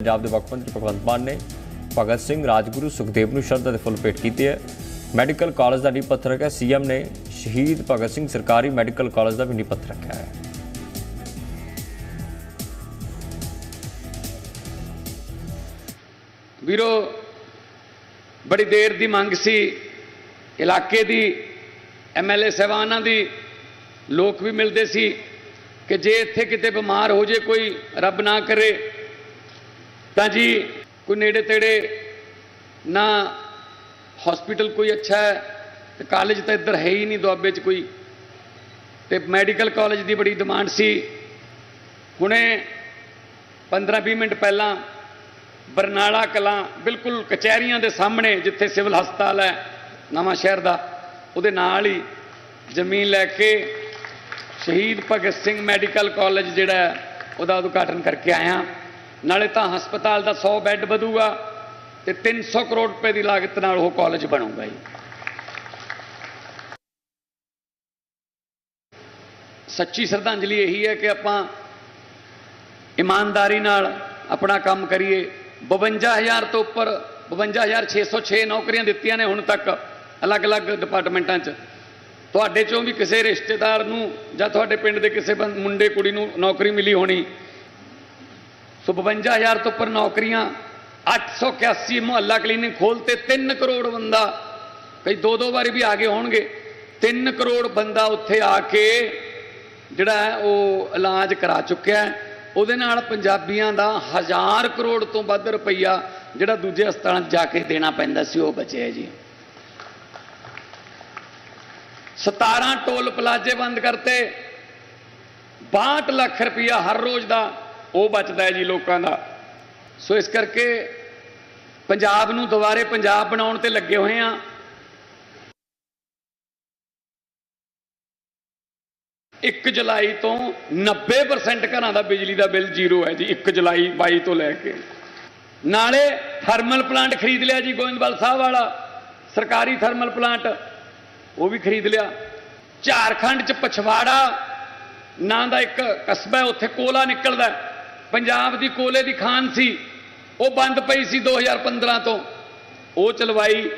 ਪੰਜਾਬ ਦੇ ਮੁੱਖ ਮੰਤਰੀ ਭਗਵੰਤ ਮਾਨ ਨੇ ਭਗਤ ਸਿੰਘ, ਰਾਜਗੁਰੂ, ਸੁਖਦੇਵ ਨੂੰ ਸ਼ਰਧਾ ਦੇ ਫੁੱਲ ਭੇਟ ਕੀਤੇ ਹੈ। ਮੈਡੀਕਲ ਕਾਲਜ ਦਾ ਨੀਂਹ ਪੱਥਰ ਰੱਖਿਆ। ਸੀਐਮ ਨੇ ਸ਼ਹੀਦ ਭਗਤ ਸਿੰਘ ਸਰਕਾਰੀ ਮੈਡੀਕਲ ਕਾਲਜ ਦਾ ਵੀ ਨੀਂਹ ਪੱਥਰ ਰੱਖਿਆ ਹੈ। ਵੀਰੋ, ਬੜੀ ਦੇਰ ਦੀ ਮੰਗ ਸੀ। ਇਲਾਕੇ ਦੀ ਐਮਐਲਏ ਸਾਹਿਬਾਨਾਂ ਦੀ। ਲੋਕ ਵੀ ਮਿਲਦੇ ਸੀ ਕਿ ਜੇ ਇੱਥੇ ਕਿਤੇ ਬਿਮਾਰ ਹੋ ਜੇ, ਕੋਈ ਰੱਬ ਨਾ ਕਰੇ ਤਾਂ ਜੀ ਕੋਈ ਨੇੜੇ ਤੇੜੇ ਨਾ ਹਸਪੀਟਲ ਕੋਈ ਅੱਛਾ ਹੈ ਤੇ ਕਾਲਜ ਤਾਂ ਇੱਧਰ ਹੈ ਹੀ ਨਹੀਂ ਦੁਆਬੇ 'ਚ ਕੋਈ। ਤੇ ਮੈਡੀਕਲ ਕਾਲਜ ਦੀ ਬੜੀ ਡਿਮਾਂਡ ਸੀ। ਹੁਣੇ 15-20 ਮਿੰਟ ਪਹਿਲਾਂ ਬਰਨਾਲਾ ਕਲਾਂ ਬਿਲਕੁਲ ਕਚਹਿਰੀਆਂ ਦੇ ਸਾਹਮਣੇ ਜਿੱਥੇ ਸਿਵਲ ਹਸਪਤਾਲ ਹੈ, ਨਵਾਂ ਸ਼ਹਿਰ ਦਾ, ਉਹਦੇ ਨਾਲ ਹੀ ਜ਼ਮੀਨ ਲੈ ਕੇ ਸ਼ਹੀਦ ਭਗਤ ਸਿੰਘ ਮੈਡੀਕਲ ਕਾਲਜ ਜਿਹੜਾ ਉਹਦਾ ਉਦਘਾਟਨ ਕਰਕੇ ਆਇਆ। ਨਾਲੇ ਤਾਂ ਹਸਪਤਾਲ ਦਾ 100 ਬੈੱਡ ਵਧੂਗਾ ਤੇ 300 ਕਰੋੜ ਰੁਪਏ ਦੀ ਲਾਗਤ ਨਾਲ ਉਹ ਕਾਲਜ ਬਣੂਗਾ ਜੀ। ਸੱਚੀ ਸ਼ਰਧਾਂਜਲੀ ਇਹੀ ਹੈ ਕਿ ਆਪਾਂ ਇਮਾਨਦਾਰੀ ਨਾਲ ਆਪਣਾ ਕੰਮ ਕਰੀਏ। 52000 ਤੋਂ ਉੱਪਰ 52606 ਨੌਕਰੀਆਂ ਦਿੱਤੀਆਂ ਨੇ ਹੁਣ ਤੱਕ ਅਲੱਗ-ਅਲੱਗ ਡਿਪਾਰਟਮੈਂਟਾਂ 'ਚ। ਤੁਹਾਡੇ ਚੋਂ ਵੀ ਕਿਸੇ ਰਿਸ਼ਤੇਦਾਰ ਨੂੰ ਜਾਂ ਤੁਹਾਡੇ ਪਿੰਡ ਦੇ ਕਿਸੇ ਮੁੰਡੇ, ਕੁੜੀ ਨੂੰ ਨੌਕਰੀ ਮਿਲੀ ਹੋਣੀ ਸੋ 52000 ਤੋਂ ਉੱਪਰ ਨੌਕਰੀਆਂ 881 ਮੁਹੱਲਾ ਕਲੀਨਿਕ ਖੋਲਤੇ 3 ਕਰੋੜ ਬੰਦਾ, ਕਈ ਦੋ ਦੋ ਵਾਰੀ ਵੀ ਆਗੇ ਹੋਣਗੇ 3 ਕਰੋੜ ਬੰਦਾ ਉੱਥੇ ਆ ਕੇ ਜਿਹੜਾ ਹੈ ਉਹ ਇਲਾਜ ਕਰਾ ਚੁੱਕਿਆ ਉਹਦੇ ਨਾਲ ਪੰਜਾਬੀਆਂ ਦਾ ਹਜ਼ਾਰ ਕਰੋੜ ਤੋਂ ਵੱਧ ਰੁਪਈਆ ਜਿਹੜਾ ਦੂਜੇ ਹਸਪਤਾਲਾਂ 'ਚ ਜਾ ਕੇ ਦੇਣਾ ਪੈਂਦਾ ਸੀ, ਉਹ ਬਚਿਆ ਜੀ। 17 ਟੋਲ ਪਲਾਜ਼ੇ ਬੰਦ ਕਰਤੇ 62 ਲੱਖ ਰੁਪਈਆ ਹਰ ਰੋਜ਼ ਦਾ ਉਹ ਬਚਦਾ ਹੈ ਜੀ ਲੋਕਾਂ ਦਾ। ਸੋ ਇਸ ਕਰਕੇ ਪੰਜਾਬ ਨੂੰ ਦੁਬਾਰੇ ਪੰਜਾਬ ਬਣਾਉਣ ਤੇ ਲੱਗੇ ਹੋਏ ਆ ਇੱਕ ਜੁਲਾਈ ਤੋਂ 90% ਘਰਾਂ ਦਾ ਬਿਜਲੀ ਦਾ ਬਿੱਲ ਜ਼ੀਰੋ ਹੈ ਜੀ 1 ਜੁਲਾਈ 22 ਤੋਂ ਲੈ ਕੇ। ਨਾਲੇ ਥਰਮਲ ਪਲਾਂਟ ਖਰੀਦ ਲਿਆ ਜੀ ਗੋਇੰਦਵਾਲ ਸਾਹਿਬ ਵਾਲਾ। ਸਰਕਾਰੀ ਥਰਮਲ ਪਲਾਂਟ ਉਹ ਵੀ ਖਰੀਦ ਲਿਆ। ਝਾਰਖੰਡ ਚ ਪਛਵਾੜਾ, ਨਾਂ ਦਾ ਇੱਕ ਕਸਬਾ ਉੱਥੇ ਕੋਲਾ ਨਿਕਲਦਾ ਪੰਜਾਬ ਦੀ ਕੋਲੇ ਦੀ ਖਾਨ ਸੀ, ਉਹ ਬੰਦ ਪਈ ਸੀ 2015 ਤੋਂ। ਉਹ ਚਲਵਾਈ।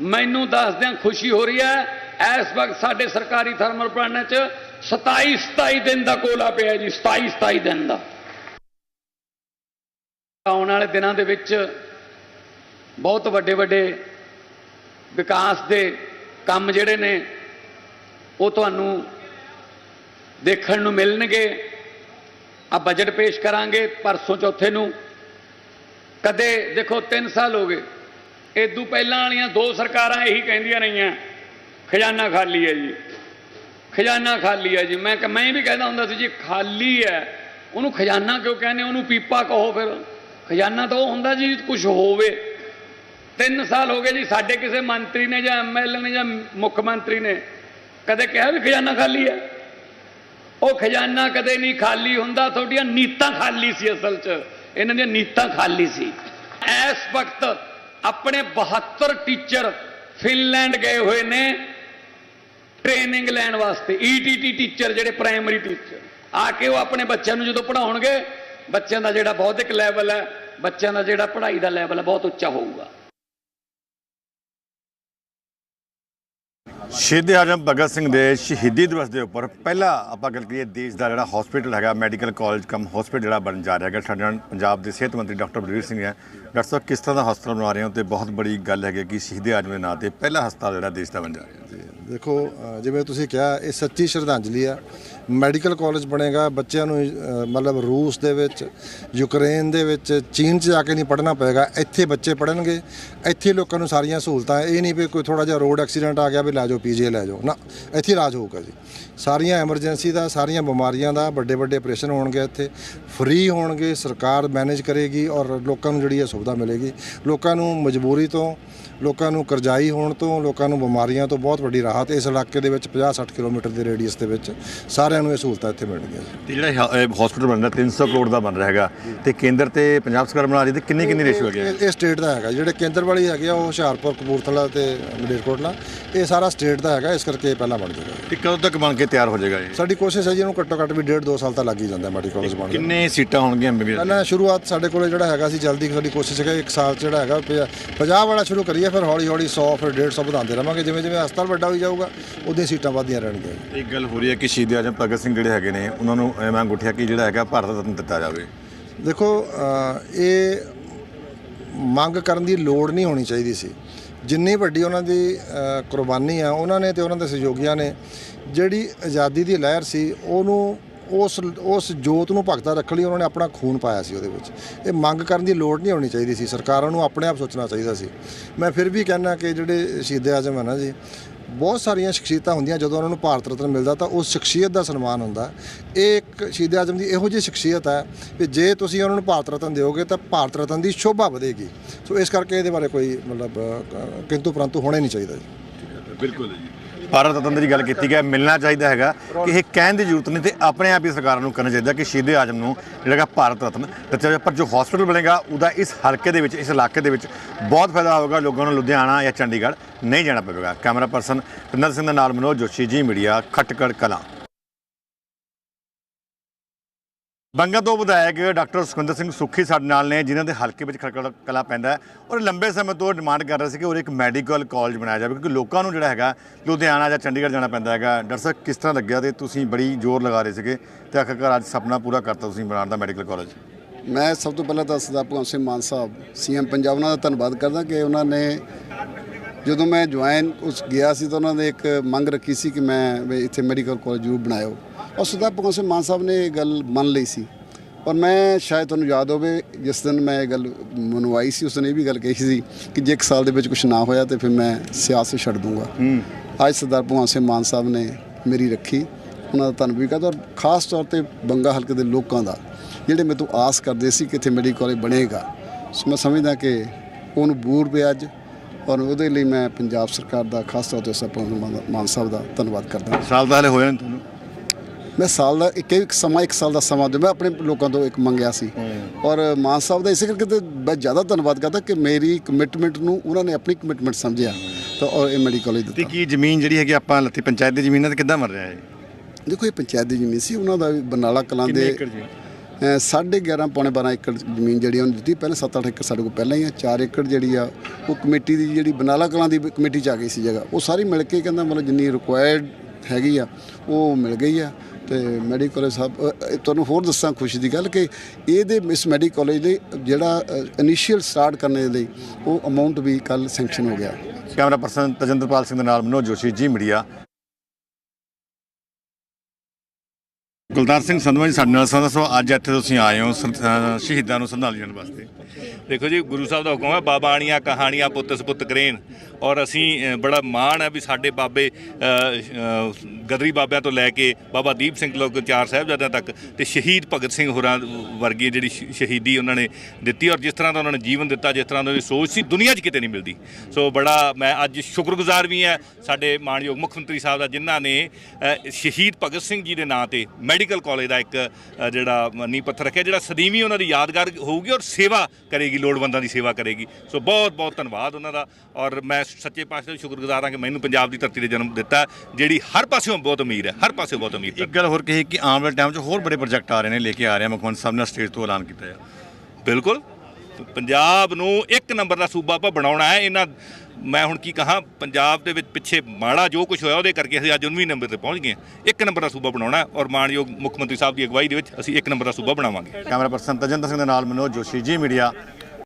ਮੈਨੂੰ ਦੱਸਦਿਆਂ ਖੁਸ਼ੀ ਹੋ ਰਹੀ ਹੈ, ਇਸ ਵਕਤ ਸਾਡੇ ਸਰਕਾਰੀ ਥਰਮਲ ਪਲਾਂਟਾਂ 'ਚ 27 27 ਦਿਨ ਦਾ ਕੋਲਾ ਪਿਆ ਜੀ 27 27 ਦਿਨ ਦਾ। ਆਉਣ ਵਾਲੇ ਦਿਨਾਂ ਦੇ ਵਿੱਚ ਬਹੁਤ ਵੱਡੇ ਵੱਡੇ ਵਿਕਾਸ ਦੇ ਕੰਮ ਜਿਹੜੇ ਨੇ, ਉਹ ਤੁਹਾਨੂੰ ਦੇਖਣ ਨੂੰ ਮਿਲਣਗੇ। ਆ ਬਜਟ ਪੇਸ਼ ਕਰਾਂਗੇ ਪਰਸੋਂ ਚੌਥੇ ਨੂੰ। ਕਦੇ ਦੇਖੋ 3 ਸਾਲ ਹੋ ਗਏ। ਇਦੋਂ ਪਹਿਲਾਂ ਵਾਲੀਆਂ ਦੋ ਸਰਕਾਰਾਂ ਇਹੀ ਕਹਿੰਦੀਆਂ ਰਹੀਆਂ, ਖਜ਼ਾਨਾ ਖਾਲੀ ਹੈ ਜੀ। ਖਜ਼ਾਨਾ ਖਾਲੀ ਹੈ ਜੀ। ਮੈਂ ਕਿ, ਮੈਂ ਵੀ ਕਹਿੰਦਾ ਹੁੰਦਾ ਸੀ ਜੀ, ਖਾਲੀ ਹੈ। ਉਹਨੂੰ ਖਜ਼ਾਨਾ ਕਿਉਂ ਕਹਿੰਦੇ ਉਹਨੂੰ ਪੀਪਾ ਕਹੋ ਫਿਰ। ਖਜ਼ਾਨਾ ਤਾਂ ਉਹ ਹੁੰਦਾ ਜੀ ਕੁਝ ਹੋਵੇ। ਤਿੰਨ ਸਾਲ ਹੋ ਗਏ ਜੀ, ਸਾਡੇ ਕਿਸੇ ਮੰਤਰੀ ਨੇ ਜਾਂ ਐਮਐਲਏ ਨੇ ਜਾਂ ਮੁੱਖ ਮੰਤਰੀ ਨੇ ਕਦੇ ਕਿਹਾ ਵੀ ਖਜ਼ਾਨਾ ਖਾਲੀ ਹੈ? ਉਹ ਖਜ਼ਾਨਾ ਕਦੇ ਨਹੀਂ ਖਾਲੀ ਹੁੰਦਾ, ਤੁਹਾਡੀਆਂ ਨੀਤਾਂ ਖਾਲੀ ਸੀ ਅਸਲ 'ਚ। ਇਹਨਾਂ ਦੀਆਂ ਨੀਤਾਂ ਖਾਲੀ ਸੀ। ਇਸ ਵਕਤ ਆਪਣੇ 72 ਟੀਚਰ ਫਿਨਲੈਂਡ ਗਏ ਹੋਏ ਨੇ ਟ੍ਰੇਨਿੰਗ ਲੈਣ ਵਾਸਤੇ ਈਟੀਟੀ ਟੀਚਰ, ਜਿਹੜੇ ਪ੍ਰਾਇਮਰੀ ਟੀਚਰ। ਆ ਕੇ ਉਹ ਆਪਣੇ ਬੱਚਿਆਂ ਨੂੰ ਜਦੋਂ ਪੜਾਉਣਗੇ ਬੱਚਿਆਂ ਦਾ ਜਿਹੜਾ ਬੌਧਿਕ ਲੈਵਲ ਹੈ, ਬੱਚਿਆਂ ਦਾ ਜਿਹੜਾ ਪੜ੍ਹਾਈ ਦਾ ਲੈਵਲ ਹੈ, ਬਹੁਤ ਉੱਚਾ ਹੋਊਗਾ। ਸ਼ਹੀਦ ਆਜਮ ਭਗਤ ਸਿੰਘ ਦੇ ਸ਼ਹੀਦੀ ਦਿਵਸ ਦੇ ਉੱਪਰ ਪਹਿਲਾ ਆਪਾਂ ਗੱਲ ਕਰੀਏ ਦੇਸ਼ ਦਾ ਜਿਹੜਾ ਹਸਪੀਟਲ ਹੈਗਾ ਮੈਡੀਕਲ ਕਾਲਜ ਕਮ ਹਸਪੀਟਲ ਜਿਹੜਾ ਬਣ ਜਾ ਰਿਹਾ ਹੈਗਾ, ਸਾਡੇ ਨਾਲ ਪੰਜਾਬ ਦੇ ਸਿਹਤ ਮੰਤਰੀ ਡਾਕਟਰ ਬਲਵੀਰ ਸਿੰਘ ਹੈ ਡਾਕਟਰ ਸਾਹਿਬ, ਕਿਸ ਤਰ੍ਹਾਂ ਦਾ ਹਸਪਤਾਲ ਬਣਾ ਰਹੇ ਹੋ ਤੇ ਬਹੁਤ ਬੜੀ ਗੱਲ ਹੈਗੀ ਕਿ ਸ਼ਹੀਦ ਆਜਮ ਦੇ ਨਾਂ ਤੇ ਪਹਿਲਾ ਹਸਪਤਾਲ ਜਿਹੜਾ ਦੇਸ਼ ਦਾ ਬਣ ਜਾ ਰਿਹਾ ਹੈ। ਦੇਖੋ ਜਿਵੇਂ ਤੁਸੀਂ ਕਿਹਾ, ਇਹ ਸੱਚੀ ਸ਼ਰਧਾਂਜਲੀ ਆ ਮੈਡੀਕਲ ਕਾਲਜ ਬਣੇਗਾ, ਬੱਚਿਆਂ ਨੂੰ ਮਤਲਬ ਰੂਸ ਦੇ ਵਿੱਚ, ਯੂਕਰੇਨ ਦੇ ਵਿੱਚ, ਚੀਨ 'ਚ ਜਾ ਕੇ ਨਹੀਂ ਪੜ੍ਹਨਾ ਪਏਗਾ, ਇੱਥੇ ਬੱਚੇ ਪੜ੍ਹਨਗੇ, ਇੱਥੇ ਲੋਕਾਂ ਨੂੰ ਸਾਰੀਆਂ ਸਹੂਲਤਾਂ, ਇਹ ਨਹੀਂ ਵੀ ਕੋਈ ਥੋੜਾ ਜਿਹਾ ਰੋਡ ਐਕਸੀਡੈਂਟ ਆ ਗਿਆ ਵੀ ਲੈ ਜਾਓ ਪੀਜੀ ਲੈ ਜਾਓ, ਨਾ, ਇੱਥੇ ਇਲਾਜ ਹੋਊਗਾ ਜੀ। ਸਾਰੀਆਂ ਐਮਰਜੈਂਸੀ ਦਾ, ਸਾਰੀਆਂ ਬਿਮਾਰੀਆਂ ਦਾ ਵੱਡੇ ਵੱਡੇ ਆਪਰੇਸ਼ਨ ਹੋਣਗੇ ਇੱਥੇ ਫ੍ਰੀ ਹੋਣਗੇ, ਸਰਕਾਰ ਮੈਨੇਜ ਕਰੇਗੀ ਔਰ ਲੋਕਾਂ ਨੂੰ ਜਿਹੜੀ ਇਹ ਸੁਵਿਧਾ ਮਿਲੇਗੀ, ਲੋਕਾਂ ਨੂੰ ਮਜਬੂਰੀ ਤੋਂ, ਲੋਕਾਂ ਨੂੰ ਕਰਜ਼ਾਈ ਹੋਣ ਤੋਂ, ਲੋਕਾਂ ਨੂੰ ਬਿਮਾਰੀਆਂ ਤੋਂ ਬਹੁਤ ਵੱਡੀ ਰਾਹਤ, ਇਸ ਇਲਾਕੇ ਦੇ ਵਿੱਚ 50-60 ਕਿਲੋਮੀਟਰ ਦੇ ਰੇਡੀਅਸ ਦੇ ਵਿੱਚ, ਸਾਰੇ ਸਾਰਿਆਂ ਨੂੰ ਇਹ ਸਹੂਲਤਾਂ ਇੱਥੇ ਮਿਲਣਗੀਆਂ ਤੇ ਜਿਹੜਾ ਹਸਪੀਟਲ ਬਣ ਰਿਹਾ 300 ਕਰੋੜ ਦਾ ਬਣ ਰਿਹਾ ਹੈਗਾ। ਤੇ ਕੇਂਦਰ ਤੇ ਪੰਜਾਬ ਸਰਕਾਰ ਬਣਾ ਰਹੀ ਤੇ ਕਿੰਨੀ ਕਿੰਨੀ ਰੇਸ਼ੋ ਹੈਗੀ? ਇਹ ਸਟੇਟ ਦਾ ਹੈਗਾ। ਜਿਹੜੇ ਕੇਂਦਰ ਵਾਲੀ ਹੈਗੇ ਆ ਉਹ ਹੁਸ਼ਿਆਰਪੁਰ ਕਪੂਰਥਲਾ ਤੇ ਮਲੇਰਕੋਟਲਾ ਇਹ ਸਾਰਾ ਸਟੇਟ ਦਾ ਹੈਗਾ। ਇਸ ਕਰਕੇ ਇਹ ਪਹਿਲਾਂ ਬਣ ਜਾਏਗਾ। ਤੇ ਕਦੋਂ ਤੱਕ ਬਣ ਕੇ ਤਿਆਰ ਹੋ ਜਾਏਗਾ ਇਹ? ਸਾਡੀ ਕੋਸ਼ਿਸ਼ ਹੈ ਜੀ ਇਹਨੂੰ ਘੱਟੋ ਘੱਟ ਵੀ ਡੇਢ ਦੋ ਸਾਲ ਤਾਂ ਲੱਗ ਹੀ ਜਾਂਦਾ ਮੈਡੀਕਲ ਕਾਲਜ ਬਣਨ ਕਿੰਨੇ ਸੀਟਾਂ ਹੋਣਗੀਆਂ ਐਮਬੀਬੀਐਸ ਪਹਿਲਾਂ ਸ਼ੁਰੂਆਤ ਸਾਡੇ ਕੋਲੇ ਜਿਹੜਾ ਹੈਗਾ ਸੀ ਜਲਦੀ ਸਾਡੀ ਕੋਸ਼ਿਸ਼ ਹੈ ਇੱਕ ਸਾਲ 'ਚ ਜਿਹੜਾ ਹੈਗਾ 50 ਵਾਲਾ ਸ਼ੁਰੂ ਕਰੀਏ ਫਿਰ ਹੌਲੀ ਹੌਲੀ 100 ਫਿਰ 150 ਵਧਾਉਂਦੇ ਰਵਾਂਗੇ। ਜਿਵੇਂ ਜਿਵੇਂ ਹਸਪਤਾਲ ਵੱਡਾ ਹੋਈ ਜਾਊਗਾ ਉਦੋਂ ਸੀਟਾਂ ਵੱਧਦੀਆਂ ਰਹਿਣਗੀਆਂ। ਇੱਕ ਗੱਲ ਹੋ ਰਹੀ ਹੈ ਕਿ ਸ਼ਹੀਦ ਆਜਮ ਭਗਤ ਸਿੰਘ ਜਿਹੜੇ ਹੈਗੇ ਨੇ, ਉਹਨਾਂ ਨੂੰ ਐਵੇਂ ਮੰਗ ਉੱਠਿਆ ਕਿ ਜਿਹੜਾ ਹੈਗਾ ਭਾਰਤ ਰਤਨ ਦਿੱਤਾ ਜਾਵੇ। ਦੇਖੋ ਇਹ ਮੰਗ ਕਰਨ ਦੀ ਲੋੜ ਨਹੀਂ ਹੋਣੀ ਚਾਹੀਦੀ ਸੀ। ਜਿੰਨੀ ਵੱਡੀ ਉਹਨਾਂ ਦੀ ਕੁਰਬਾਨੀ ਆ, ਉਹਨਾਂ ਨੇ ਤੇ ਉਹਨਾਂ ਦੇ ਸਹਿਯੋਗੀਆਂ ਨੇ, ਜਿਹੜੀ ਆਜ਼ਾਦੀ ਦੀ ਲਹਿਰ ਸੀ, ਉਹਨੂੰ ਉਸ ਉਸ ਜੋਤ ਨੂੰ ਭਗਤਾ ਰੱਖਣ ਲਈ ਉਹਨਾਂ ਨੇ ਆਪਣਾ ਖੂਨ ਪਾਇਆ ਸੀ ਉਹਦੇ ਵਿੱਚ। ਇਹ ਮੰਗ ਕਰਨ ਦੀ ਲੋੜ ਨਹੀਂ ਹੋਣੀ ਚਾਹੀਦੀ ਸੀ। ਸਰਕਾਰਾਂ ਨੂੰ ਆਪਣੇ ਆਪ ਸੋਚਣਾ ਚਾਹੀਦਾ ਸੀ। ਮੈਂ ਫਿਰ ਵੀ ਕਹਿੰਦਾ ਕਿ ਜਿਹੜੇ ਸ਼ਹੀਦ ਆਜ਼ਮ ਹੈ ਨਾ ਜੀ, ਬਹੁਤ ਸਾਰੀਆਂ ਸ਼ਖਸੀਅਤਾਂ ਹੁੰਦੀਆਂ, ਜਦੋਂ ਉਹਨਾਂ ਨੂੰ ਭਾਰਤ ਰਤਨ ਮਿਲਦਾ ਤਾਂ ਉਸ ਸ਼ਖਸੀਅਤ ਦਾ ਸਨਮਾਨ ਹੁੰਦਾ। ਇਹ ਇੱਕ ਸ਼ਹੀਦ ਆਜ਼ਮ ਦੀ ਇਹੋ ਜਿਹੀ ਸ਼ਖਸੀਅਤ ਹੈ ਕਿ ਜੇ ਤੁਸੀਂ ਉਹਨਾਂ ਨੂੰ ਭਾਰਤ ਰਤਨ ਦਿਓਗੇ ਤਾਂ ਭਾਰਤ ਰਤਨ ਦੀ ਸ਼ੋਭਾ ਵਧੇਗੀ। ਸੋ ਇਸ ਕਰਕੇ ਇਹਦੇ ਬਾਰੇ ਕੋਈ ਮਤਲਬ ਕਿੰਤੂ ਪਰੰਤੂ ਹੋਣਾ ਹੀ ਨਹੀਂ ਚਾਹੀਦਾ। ਜੀ ਬਿਲਕੁਲ ਜੀ। ਭਾਰਤ ਰਤਨ ਦੀ ਗੱਲ ਕੀਤੀ ਗਈ ਮਿਲਣਾ ਚਾਹੀਦਾ ਹੈਗਾ ਕਿ ਇਹ ਕਹਿਣ ਦੀ ਜ਼ਰੂਰਤ ਨਹੀਂ ਤੇ ਆਪਣੇ ਆਪ ਹੀ ਸਰਕਾਰ ਨੂੰ ਕਰਨਾ ਚਾਹੀਦਾ ਕਿ ਸ਼ਹੀਦ ਆਜਮ ਨੂੰ ਜਿਹੜਾ ਭਾਰਤ ਰਤਨ ਦਿੱਤਾ ਜਾਵੇ। ਪਰ ਜੋ ਹਸਪੀਟਲ ਬਣੇਗਾ ਉਹਦਾ ਇਸ ਹਲਕੇ ਦੇ ਵਿੱਚ, ਇਸ ਇਲਾਕੇ ਦੇ ਵਿੱਚ ਬਹੁਤ ਫਾਇਦਾ ਹੋਵੇਗਾ ਲੋਕਾਂ ਨੂੰ ਲੁਧਿਆਣਾ ਜਾਂ ਚੰਡੀਗੜ੍ਹ ਨਹੀਂ ਜਾਣਾ ਪਵੇਗਾ। ਕੈਮਰਾ ਪਰਸਨ ਪਿੰਦਰ ਸਿੰਘ ਦਾ ਨਾਲ ਮਨੋਜ ਜੋਸ਼ੀ ਜੀ, ਮੀਡੀਆ, ਖਟਕੜ ਕਲਾਂ। ਬੰਗਾ ਤੋਂ ਵਿਧਾਇਕ ਡਾਕਟਰ ਸੁਖਿੰਦਰ ਸਿੰਘ ਸੁੱਖੀ ਸਾਡੇ ਨਾਲ ਨੇ, ਜਿਨ੍ਹਾਂ ਦੇ ਹਲਕੇ ਵਿੱਚ ਖੜਕੜ ਕਲਾ ਪੈਂਦਾ ਔਰ ਲੰਬੇ ਸਮੇਂ ਤੋਂ ਡਿਮਾਂਡ ਕਰ ਰਹੇ ਸੀ ਕਿ ਉਹ ਇੱਕ ਮੈਡੀਕਲ ਕਾਲਜ ਬਣਾਇਆ ਜਾਵੇ, ਕਿਉਂਕਿ ਲੋਕਾਂ ਨੂੰ ਜਿਹੜਾ ਹੈਗਾ ਲੁਧਿਆਣਾ ਜਾਂ ਚੰਡੀਗੜ੍ਹ ਜਾਣਾ ਪੈਂਦਾ ਹੈਗਾ। ਡਾਕਟਰ ਸਾਹਿਬ, ਕਿਸ ਤਰ੍ਹਾਂ ਲੱਗਿਆ ਤੇ ਤੁਸੀਂ ਬੜੀ ਜ਼ੋਰ ਲਗਾ ਰਹੇ ਸੀਗੇ ਤੇ ਆਖਰਕਾਰ ਅੱਜ ਸੁਪਨਾ ਪੂਰਾ ਕਰਤਾ ਤੁਸੀਂ ਬਣਾਉਣ ਦਾ ਮੈਡੀਕਲ ਕਾਲਜ? ਮੈਂ ਸਭ ਤੋਂ ਪਹਿਲਾਂ ਤਾਂ ਸਰਦਾਰ ਭਗਵੰਤ ਸਿੰਘ ਮਾਨ ਸਾਹਿਬ, ਸੀਐਮ ਪੰਜਾਬ ਉਹਨਾਂ ਦਾ ਧੰਨਵਾਦ ਕਰਦਾ ਕਿ ਉਹਨਾਂ ਨੇ ਜਦੋਂ ਮੈਂ ਜੁਆਇਨ ਉਸ ਗਿਆ ਸੀ ਤਾਂ ਉਹਨਾਂ ਨੇ ਇੱਕ ਮੰਗ ਰੱਖੀ ਸੀ ਕਿ ਮੈਂ ਵੀ ਇੱਥੇ ਮੈਡੀਕਲ ਕਾਲਜ ਜ਼ਰੂਰ ਬਣਾਇਓ। ਔਰ ਸਰਦਾਰ ਭਗਵੰਤ ਸਿੰਘ ਮਾਨ ਸਾਹਿਬ ਨੇ ਇਹ ਗੱਲ ਮੰਨ ਲਈ ਸੀ। ਔਰ ਮੈਂ ਸ਼ਾਇਦ ਤੁਹਾਨੂੰ ਯਾਦ ਹੋਵੇ ਜਿਸ ਦਿਨ ਮੈਂ ਇਹ ਗੱਲ ਮੈਨੂੰ ਆਈ ਸੀ ਉਸ ਨੇ ਇਹ ਵੀ ਗੱਲ ਕਹੀ ਸੀ ਕਿ ਜੇ ਇੱਕ ਸਾਲ ਦੇ ਵਿੱਚ ਕੁਝ ਨਾ ਹੋਇਆ ਤੇ ਫਿਰ ਮੈਂ ਸਿਆਸਤ ਛੱਡ ਦੂੰਗਾ। ਅੱਜ ਸਰਦਾਰ ਭਗਵੰਤ ਸਿੰਘ ਮਾਨ ਸਾਹਿਬ ਨੇ ਮੇਰੀ ਰੱਖੀ। ਉਹਨਾਂ ਦਾ ਧੰਨਵਾਦ ਕਰਦਾ ਔਰ ਖਾਸ ਤੌਰ ਤੇ ਬੰਗਾ ਹਲਕੇ ਦੇ ਲੋਕਾਂ ਦਾ ਜਿਹੜੇ ਮੇਰੇ ਤੋਂ ਆਸ ਕਰਦੇ ਸੀ ਕਿ ਇੱਥੇ ਮੈਡੀਕਲ ਕਾਲਜ ਬਣੇਗਾ। ਸੋ ਮੈਂ ਸਮਝਦਾ ਕਿ ਉਹਨੂੰ ਬੂਰ ਪਿਆ ਅੱਜ ਔਰ ਉਹਦੇ ਲਈ ਮੈਂ ਪੰਜਾਬ ਸਰਕਾਰ ਦਾ ਖਾਸ ਤੌਰ ਤੇ ਸਰਪੰਚ ਮਾਨ ਸਾਹਿਬ ਦਾ ਧੰਨਵਾਦ ਕਰਦਾ। ਸਾਲ ਤਾਂ ਹਲੇ ਹੋਇਆ ਨਹੀਂ ਤੁਹਾਨੂੰ। ਮੈਂ ਸਾਲ ਦਾ ਇੱਕ ਇੱਕ ਸਮਾਂ ਇੱਕ ਸਾਲ ਦਾ ਸਮਾਂ ਦਿਓ ਮੈਂ ਆਪਣੇ ਲੋਕਾਂ ਤੋਂ ਇੱਕ ਮੰਗਿਆ ਸੀ। ਔਰ ਮਾਨ ਸਾਹਿਬ ਦਾ ਇਸੇ ਕਰਕੇ ਤੇ ਮੈਂ ਜ਼ਿਆਦਾ ਧੰਨਵਾਦ ਕਰਦਾ ਕਿ ਮੇਰੀ ਕਮਿਟਮੈਂਟ ਨੂੰ ਉਹਨਾਂ ਨੇ ਆਪਣੀ ਕਮਿਟਮੈਂਟ ਸਮਝਿਆ। ਤਾਂ ਔਰ ਇਹ ਮੈਡੀਕਲ ਕਾਲਜ ਤੇ ਦਿੱਤਾ ਕੀ ਜ਼ਮੀਨ ਜਿਹੜੀ ਹੈਗੀ ਆਪਾਂ ਲੱਤੀ ਪੰਚਾਇਤ ਦੀ ਜ਼ਮੀਨਾਂ ਤੇ ਕਿੱਦਾਂ ਮਰ ਰਿਹਾ ਹੈ ਦੇਖੋ ਇਹ ਪੰਚਾਇਤ ਦੀ ਜ਼ਮੀਨ ਸੀ ਉਹਨਾਂ ਦਾ ਵੀ ਬਰਨਾਲਾ ਕਲਾਂ ਕਿੰਨੇ ਦੇ ਏਕੜ ਜੀ? ਅ, ਸਾਢੇ 11 ਪੌਣੇ 12 ਏਕੜ ਜ਼ਮੀਨ ਜਿਹੜੀ ਉਹਨੇ ਦਿੱਤੀ। ਪਹਿਲਾਂ 7-8 ਏਕੜ ਸਾਡੇ ਕੋਲ ਪਹਿਲਾਂ ਹੀ ਆ 4 ਏਕੜ ਜਿਹੜੀ ਆ ਉਹ ਕਮੇਟੀ ਦੀ ਜਿਹੜੀ ਬਨਾਲਾ ਕਲਾਂ ਦੀ ਕਮੇਟੀ ਚ ਆ ਗਈ ਸੀ ਜਗ੍ਹਾ। ਉਹ ਸਾਰੀ ਮਿਲ ਕੇ ਕਹਿੰਦਾ ਮਤਲਬ ਜਿੰਨੀ ਰਿਕੁਆਇਰਡ ਹੈਗੀ ਆ ਉਹ ਮਿਲ ਗਈ ਆ। ਤੇ ਮੈਡੀਕਲ ਕਾਲਜ ਸਾਹਿਬ ਅ, ਤੁਹਾਨੂੰ ਹੋਰ ਦੱਸਾਂ ਖੁਸ਼ੀ ਦੀ ਗੱਲ ਕਿ ਇਹਦੇ ਇਸ ਮੈਡੀਕਲ ਕਾਲਜ ਲਈ ਜਿਹੜਾ ਇਨੀਸ਼ੀਅਲ ਸਟਾਰਟ ਕਰਨ ਲਈ ਉਹ ਅਮਾਉਂਟ ਵੀ ਕੱਲ ਸੈਂਕਸ਼ਨ ਹੋ ਗਿਆ। ਕੈਮਰਾ ਪਰਸਨ ਤਜਿੰਦਰਪਾਲ ਸਿੰਘ ਦੇ ਨਾਲ ਮਨੋਜ ਜੋਸ਼ੀ ਜੀ ਮੀਡੀਆ। ਗੁਲਦਾਰ ਸਿੰਘ ਸੰਧਵਾ ਜੀ ਸਾਡੇ ਨਾਲ ਸਨ ਸੋ ਅੱਜ ਇੱਥੇ ਤੁਸੀਂ ਆਏ ਹੋ ਸਰ- ਸ਼ਹੀਦਾਂ ਨੂੰ ਸ਼ਰਧਾਂਜਲੀ ਵਾਸਤੇ। ਦੇਖੋ ਜੀ ਗੁਰੂ ਸਾਹਿਬ ਦਾ ਹੁਕਮ ਹੈ ਬਾਬਾਣੀਆਂ ਕਹਾਣੀਆਂ ਪੁੱਤ ਸਪੁੱਤ ਕਰੇਨ। ਔਰ ਅਸੀਂ ਅ, ਬੜਾ ਮਾਣ ਹੈ ਵੀ ਸਾਡੇ ਬਾਬੇ ਅ, ਅ, ਗਦਰੀ ਬਾਬਿਆਂ ਤੋਂ ਲੈ ਕੇ ਬਾਬਾ ਦੀਪ ਸਿੰਘ ਲੋਕ ਚਾਰ ਸਾਹਿਬਜ਼ਾਦਿਆਂ ਤੱਕ ਤੇ ਸ਼ਹੀਦ ਭਗਤ ਸਿੰਘ ਹੋਰਾਂ ਵਰਗੀ ਜਿਹੜੀ ਸ਼- ਸ਼ਹੀਦੀ ਉਹਨਾਂ ਨੇ ਦਿੱਤੀ। ਔਰ ਜਿਸ ਤਰ੍ਹਾਂ ਦਾ ਉਹਨਾਂ ਨੇ ਜੀਵਨ ਦਿੱਤਾ ਜਿਸ ਤਰ੍ਹਾਂ ਉਹਨਾਂ ਦੀ ਸੋਚ ਸੀ ਦੁਨੀਆ 'ਚ ਕਿਤੇ ਨਹੀਂ ਮਿਲਦੀ। ਸੋ ਬੜਾ ਮੈਂ ਅੱਜ ਸ਼ੁਕਰਗੁਜ਼ਾਰ ਵੀ ਹਾਂ ਸਾਡੇ ਮਾਣਯੋਗ ਮੁੱਖ ਮੰਤਰੀ ਸਾਹਿਬ ਦਾ ਜਿਨ੍ਹਾਂ ਨੇ ਅ, ਸ਼ਹੀਦ ਭਗਤ ਸਿੰਘ ਜੀ ਦੇ ਨਾਂ ਤੇ ਮੈਡੀਕਲ ਕਾਲਜ ਦਾ ਇੱਕ ਜਿਹੜਾ ਨੀਂਹ ਪੱਥਰ ਰੱਖਿਆ ਜਿਹੜਾ ਸਦੀਵੀ ਉਹਨਾਂ ਦੀ ਯਾਦਗਾਰ ਹੋਊਗੀ ਔਰ ਸੇਵਾ ਕਰੇਗੀ ਲੋੜਵੰਦਾਂ ਦੀ ਸੇਵਾ ਕਰੇਗੀ। ਸੋ ਬਹੁਤ ਬਹੁਤ ਧੰਨਵਾਦ ਉਹਨਾਂ ਦਾ। ਔਰ ਮੈਂ ਸੱਚੇ ਪਾਤਸ਼ਾਹ ਦਾ ਸ਼ੁਕਰਗੁਜ਼ਾਰ ਹਾਂ ਕਿ ਮੈਨੂੰ ਪੰਜਾਬ ਦੀ ਧਰਤੀ ਤੇ ਜਨਮ ਦਿੱਤਾ ਜਿਹੜੀ ਹਰ ਪਾਸਿਓਂ ਬਹੁਤ ਅਮੀਰ ਹੈ ਹਰ ਪਾਸਿਓਂ ਬਹੁਤ ਅਮੀਰ ਇੱਕ ਗੱਲ ਹੋਰ ਕਹੀ ਕਿ ਆਉਣ ਵਾਲੇ ਟਾਈਮ 'ਚ ਹੋਰ ਬੜੇ ਪ੍ਰੋਜੈਕਟ ਆ ਰਹੇ ਨੇ ਲੈ ਕੇ ਆ ਰਹੇ ਆ ਮੁੱਖ ਮੰਤਰੀ ਸਾਹਿਬ ਨੇ ਸਟੇਜ ਤੋਂ ਐਲਾਨ ਕੀਤਾ ਹੈ। ਬਿਲਕੁਲ। ਪੰਜਾਬ ਨੂੰ ਇੱਕ ਨੰਬਰ ਦਾ ਸੂਬਾ ਆਪਾਂ ਬਣਾਉਣਾ ਹੈ ਇਹਨਾਂ ਮੈਂ ਹੁਣ ਕੀ ਕਹਾਂ, ਪੰਜਾਬ ਦੇ ਵਿੱਚ ਪਿੱਛੇ ਮਾੜਾ ਜੋ ਕੁਝ ਹੋਇਆ, ਉਹਦੇ ਕਰਕੇ ਅਸੀਂ ਅੱਜ 19 ਨੰਬਰ ਤੇ ਪਹੁੰਚ ਗਏ ਇੱਕ ਨੰਬਰ ਦਾ ਸੂਬਾ ਬਣਾਉਣਾ ਔਰ ਮਾਣਯੋਗ ਮੁੱਖ ਮੰਤਰੀ ਸਾਹਿਬ ਦੀ ਅਗਵਾਈ ਦੇ ਵਿੱਚ ਅਸੀਂ ਇੱਕ ਨੰਬਰ ਦਾ ਸੂਬਾ ਬਣਾਵਾਂਗੇ। ਕੈਮਰਾ ਪਰਸਨ ਤਜਿੰਦਰ ਸਿੰਘ ਦੇ ਨਾਲ ਮਨੋਜ ਜੋਸ਼ੀ, ਜੀ ਮੀਡੀਆ।